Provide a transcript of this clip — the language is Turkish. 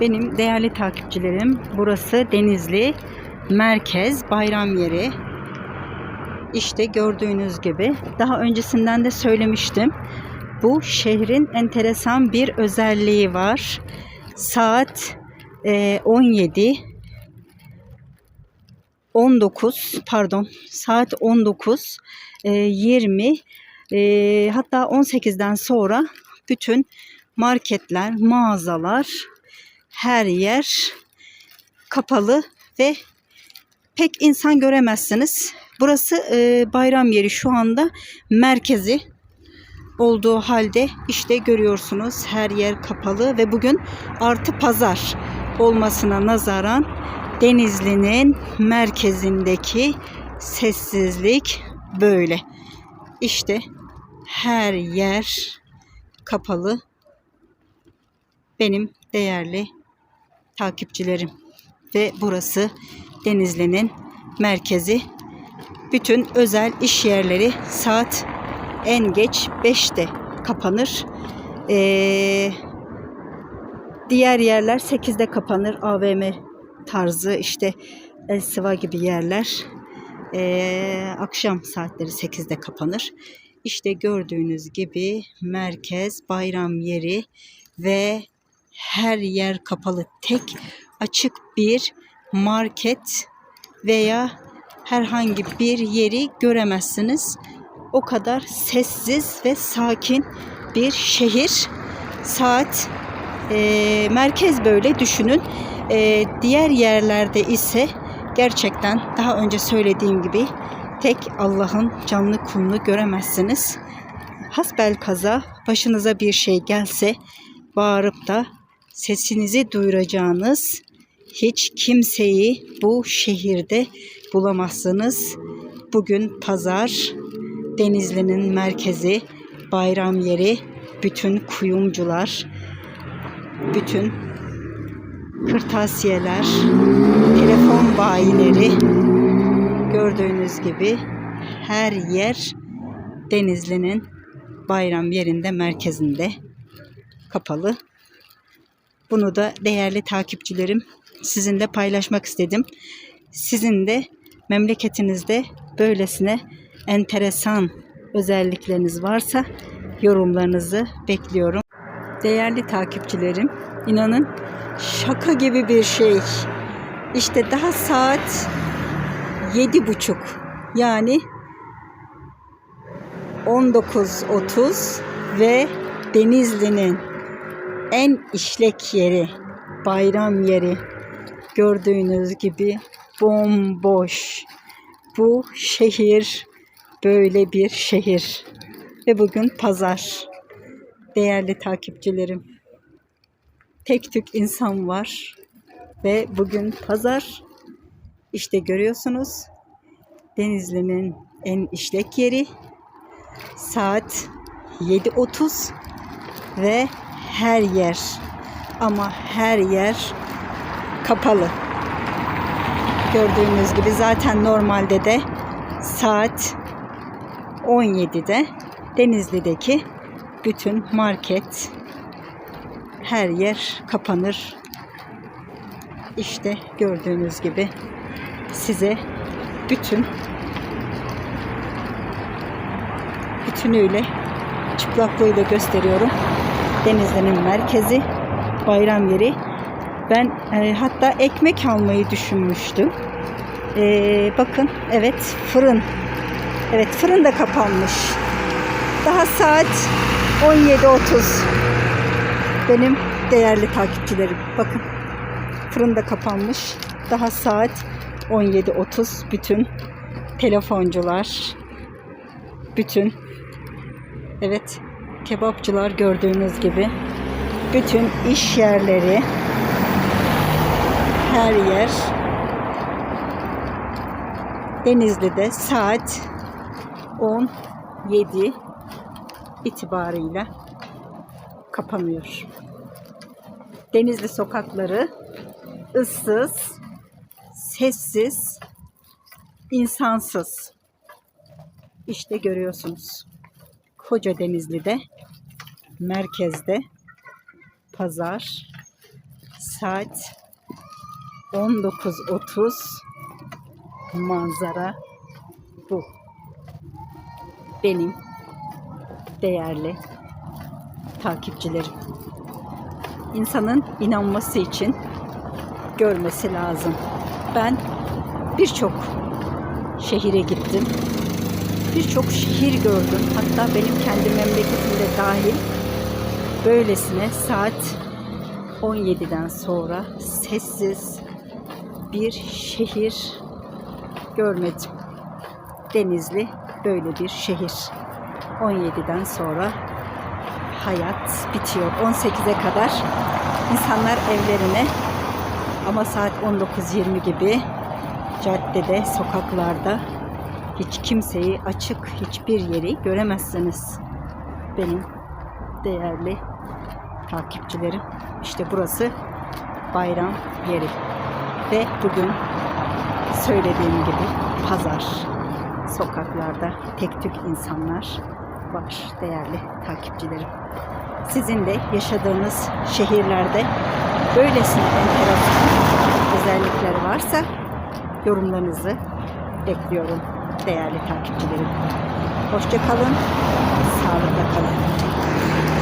Benim değerli takipçilerim, burası Denizli Merkez Bayram Yeri. İşte gördüğünüz gibi daha öncesinden de söylemiştim. Bu şehrin enteresan bir özelliği var. Saat e, 17 19 pardon saat 19 e, 20 e, hatta 18'den sonra bütün marketler, mağazalar her yer kapalı ve pek insan göremezsiniz. Burası e, bayram yeri şu anda merkezi olduğu halde işte görüyorsunuz her yer kapalı ve bugün artı pazar olmasına nazaran Denizli'nin merkezindeki sessizlik böyle. İşte her yer kapalı. Benim değerli takipçilerim ve burası Denizli'nin merkezi. Bütün özel iş yerleri saat en geç 5'te kapanır. Ee, diğer yerler 8'de kapanır. AVM tarzı işte El Sıva gibi yerler ee, akşam saatleri 8'de kapanır. İşte gördüğünüz gibi merkez bayram yeri ve her yer kapalı. Tek açık bir market veya herhangi bir yeri göremezsiniz. O kadar sessiz ve sakin bir şehir. Saat e, merkez böyle düşünün. E, diğer yerlerde ise gerçekten daha önce söylediğim gibi tek Allah'ın canlı kulunu göremezsiniz. Hasbel kaza başınıza bir şey gelse bağırıp da sesinizi duyuracağınız hiç kimseyi bu şehirde bulamazsınız. Bugün pazar, Denizli'nin merkezi, bayram yeri, bütün kuyumcular, bütün kırtasiyeler, telefon bayileri gördüğünüz gibi her yer Denizli'nin bayram yerinde merkezinde kapalı. Bunu da değerli takipçilerim sizinle paylaşmak istedim. Sizin de memleketinizde böylesine enteresan özellikleriniz varsa yorumlarınızı bekliyorum. Değerli takipçilerim, inanın şaka gibi bir şey. İşte daha saat yedi buçuk yani 19.30 ve Denizli'nin en işlek yeri, bayram yeri gördüğünüz gibi bomboş. Bu şehir böyle bir şehir. Ve bugün pazar. Değerli takipçilerim. Tek tük insan var. Ve bugün pazar. İşte görüyorsunuz. Denizli'nin en işlek yeri. Saat 7.30 ve her yer ama her yer kapalı. Gördüğünüz gibi zaten normalde de saat 17'de Denizli'deki bütün market her yer kapanır. İşte gördüğünüz gibi size bütün bütünüyle çıplaklığıyla gösteriyorum. Denizli'nin merkezi, bayram yeri. Ben e, hatta ekmek almayı düşünmüştüm. E, bakın evet fırın. Evet fırın da kapanmış. Daha saat 17.30. Benim değerli takipçilerim. Bakın fırın da kapanmış. Daha saat 17.30. Bütün telefoncular, bütün evet kebapçılar gördüğünüz gibi bütün iş yerleri her yer Denizli'de saat 17 itibarıyla kapanıyor. Denizli sokakları ıssız, sessiz, insansız. İşte görüyorsunuz. Koca Denizli'de merkezde pazar Saat 19.30 manzara bu. Benim değerli takipçilerim. İnsanın inanması için görmesi lazım. Ben birçok şehire gittim. Birçok şehir gördüm. Hatta benim kendi memleketimde dahil böylesine saat 17'den sonra sessiz bir şehir görmedim. Denizli böyle bir şehir. 17'den sonra hayat bitiyor. 18'e kadar insanlar evlerine ama saat 19.20 gibi caddede, sokaklarda hiç kimseyi açık hiçbir yeri göremezsiniz. Benim değerli takipçilerim. İşte burası bayram yeri. Ve bugün söylediğim gibi pazar. Sokaklarda tek tük insanlar var değerli takipçilerim. Sizin de yaşadığınız şehirlerde böylesine enteresan özellikler varsa yorumlarınızı bekliyorum değerli takipçilerim. Hoşça kalın, sağlıkla kalın.